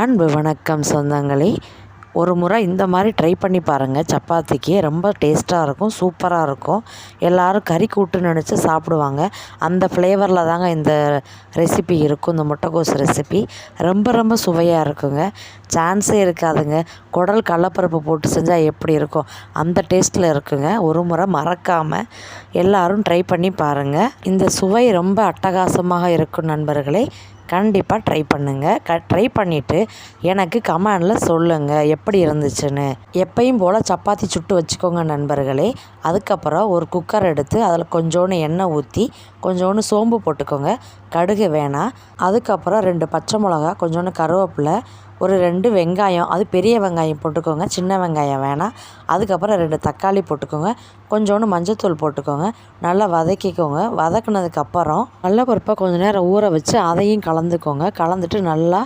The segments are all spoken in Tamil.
அன்பு வணக்கம் சொந்தங்களே. ஒரு முறை இந்த மாதிரி ட்ரை பண்ணி பாருங்கள் சப்பாத்திக்கு ரொம்ப டேஸ்ட்டாக இருக்கும் சூப்பராக இருக்கும். எல்லோரும் கறி கூட்டு நினச்சி சாப்பிடுவாங்க. அந்த ஃப்ளேவரில் தாங்க இந்த ரெசிபி இருக்கும் இந்த முட்டைக்கோஸ் ரெசிபி ரொம்ப ரொம்ப சுவையாக இருக்குங்க. சான்ஸே இருக்காதுங்க. குடல் கடலப்பருப்பு போட்டு செஞ்சால் எப்படி இருக்கும்? அந்த டேஸ்ட்டில் இருக்குங்க. ஒரு முறை மறக்காமல் எல்லோரும் ட்ரை பண்ணி பாருங்கள் இந்த சுவை ரொம்ப அட்டகாசமாக இருக்கும் நண்பர்களே. கண்டிப்பாக ட்ரை பண்ணுங்கள் க ட்ரை பண்ணிவிட்டு எனக்கு கமெண்டில் சொல்லுங்கள் எப்படி இருந்துச்சுன்னு. எப்பயும் போல் சப்பாத்தி சுட்டு வச்சுக்கோங்க நண்பர்களே. அதுக்கப்புறம் ஒரு குக்கர் எடுத்து அதில் கொஞ்சோண்டு எண்ணெய் ஊற்றி கொஞ்சோண்டு சோம்பு போட்டுக்கோங்க. கடுகு வேணாம் அதுக்கப்புறம் ரெண்டு பச்சை மிளகா கொஞ்சோண்டு கருவேப்பிலை ஒரு ரெண்டு வெங்காயம். அது பெரிய வெங்காயம் போட்டுக்கோங்க சின்ன வெங்காயம் வேணாம் அதுக்கப்புறம் ரெண்டு தக்காளி போட்டுக்கோங்க கொஞ்சோண்டு மஞ்சத்தூள் போட்டுக்கோங்க. நல்லா வதக்கிக்கோங்க. வதக்குனதுக்கப்புறம் பருப்பை கொஞ்சம் நேரம் ஊற வச்சு அதையும் கலந்துக்கோங்க. கலந்துட்டு நல்லா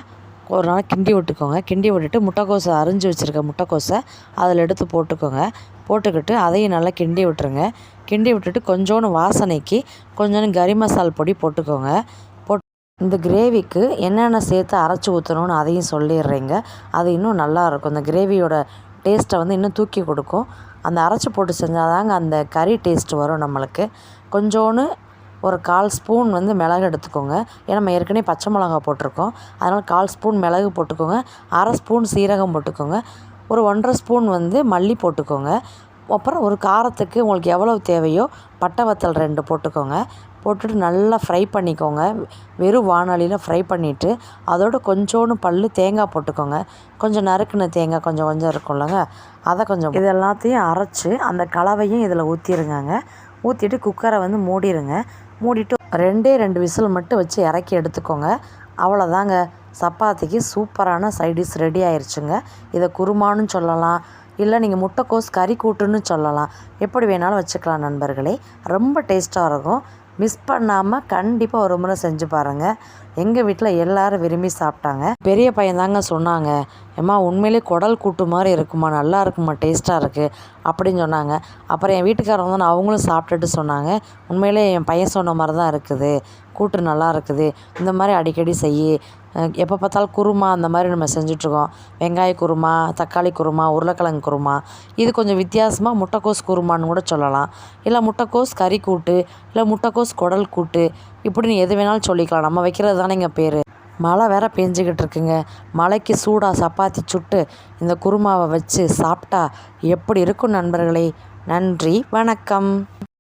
ஒரு நாள் கிண்டி விட்டுக்கோங்க. கிண்டி விட்டுட்டு முட்டைக்கோசை அரிஞ்சு வச்சுருக்க முட்டைக்கோசை அதில் எடுத்து போட்டுக்கோங்க. போட்டுக்கிட்டு அதையும் நல்லா கிண்டி விட்டுருங்க. கிண்டி விட்டுட்டு கொஞ்சோண்டு வாசனைக்கு கொஞ்சோண்டு கறி மசால் பொடி போட்டுக்கோங்க. போட் இந்த கிரேவிக்கு என்னென்ன சேர்த்து அரைச்சி ஊற்றணும்னு அதையும் சொல்லிடுறேங்க. அது இன்னும் நல்லாயிருக்கும். இந்த கிரேவியோட டேஸ்ட்டை வந்து இன்னும் தூக்கி கொடுக்கும். அந்த அரைச்சி போட்டு செஞ்சால் தாங்க அந்த கறி டேஸ்ட் வரும் நம்மளுக்கு. கொஞ்சோன்னு ஒரு கால் ஸ்பூன் வந்து மிளகு எடுத்துக்கோங்க. ஏன்னா நம்ம ஏற்கனவே பச்சை மிளகா போட்டிருக்கோம். அதனால் கால் ஸ்பூன் மிளகு போட்டுக்கோங்க. அரை ஸ்பூன் சீரகம் போட்டுக்கோங்க. ஒரு ஒன்றரை ஸ்பூன் வந்து மல்லி போட்டுக்கோங்க. அப்புறம் ஒரு காரத்துக்கு உங்களுக்கு எவ்வளவு தேவையோ பட்டை வத்தல் ரெண்டு போட்டுக்கோங்க. போட்டுட்டு நல்லா ஃப்ரை பண்ணிக்கோங்க. வெறும் வானொலியில் ஃப்ரை பண்ணிவிட்டு அதோட கொஞ்சோண்டு பல் தேங்காய் போட்டுக்கோங்க. கொஞ்சம் நறுக்குன தேங்காய் கொஞ்சம் கொஞ்சம் இருக்கும்லங்க அதை கொஞ்சம் இது எல்லாத்தையும் அரைச்சி அந்த கலவையும் இதில் ஊற்றிடுங்கங்க ஊற்றிட்டு குக்கரை வந்து மூடிடுங்க மூடிட்டு ரெண்டே ரெண்டு விசில் மட்டும் வச்சு இறக்கி எடுத்துக்கோங்க. அவ்வளோதாங்க சப்பாத்திக்கு சூப்பரான சைடிஷ் ரெடி ஆயிடுச்சுங்க இதை குருமான்னு சொல்லலாம். இல்லை நீங்கள் முட்டைக்கோஸ் கறி கூட்டுன்னு சொல்லலாம். எப்படி வேணாலும் வச்சுக்கலாம் நண்பர்களே. ரொம்ப டேஸ்ட்டாக இருக்கும். மிஸ் பண்ணாமல் கண்டிப்பாக ஒரு முறை செஞ்சு பாருங்கள் எங்கள் வீட்டில் எல்லோரும் விரும்பி சாப்பிட்டாங்க. பெரிய பையன் தாங்க சொன்னாங்க. ஏம்மா உண்மையிலே குடல் கூட்டு மாதிரி இருக்குமா? நல்லா இருக்குமா? டேஸ்ட்டாக இருக்குது அப்படின்னு சொன்னாங்க. அப்புறம் என் வீட்டுக்காரங்க வந்து அவங்களும் சாப்பிட்டுட்டு சொன்னாங்க. உண்மையிலே என் பையன் சொன்ன மாதிரி தான் இருக்குது. கூட்டு நல்லா இருக்குது. இந்த மாதிரி அடிக்கடி செய் எப்போ பார்த்தாலும் குருமா அந்த மாதிரி நம்ம செஞ்சிட்ருக்கோம் வெங்காய குருமா தக்காளி குருமா உருளைக்கிழங்கு குருமா. இது கொஞ்சம் வித்தியாசமாக முட்டைக்கோஸ் குருமான்னு கூட சொல்லலாம். இல்லை முட்டைக்கோஸ் கறி கூட்டு இல்லை முட்டைக்கோஸ் குடல் கூட்டு. இப்படின்னு எது வேணாலும் சொல்லிக்கலாம். நம்ம வைக்கிறது தானே இங்கே பேர். மழை வேற பெஞ்சிக்கிட்டு இருக்குங்க. மழைக்கு சூடாக சப்பாத்தி சுட்டு இந்த குருமாவை வச்சு சாப்பிட்டா எப்படி இருக்கும் நண்பர்களே? நன்றி வணக்கம்.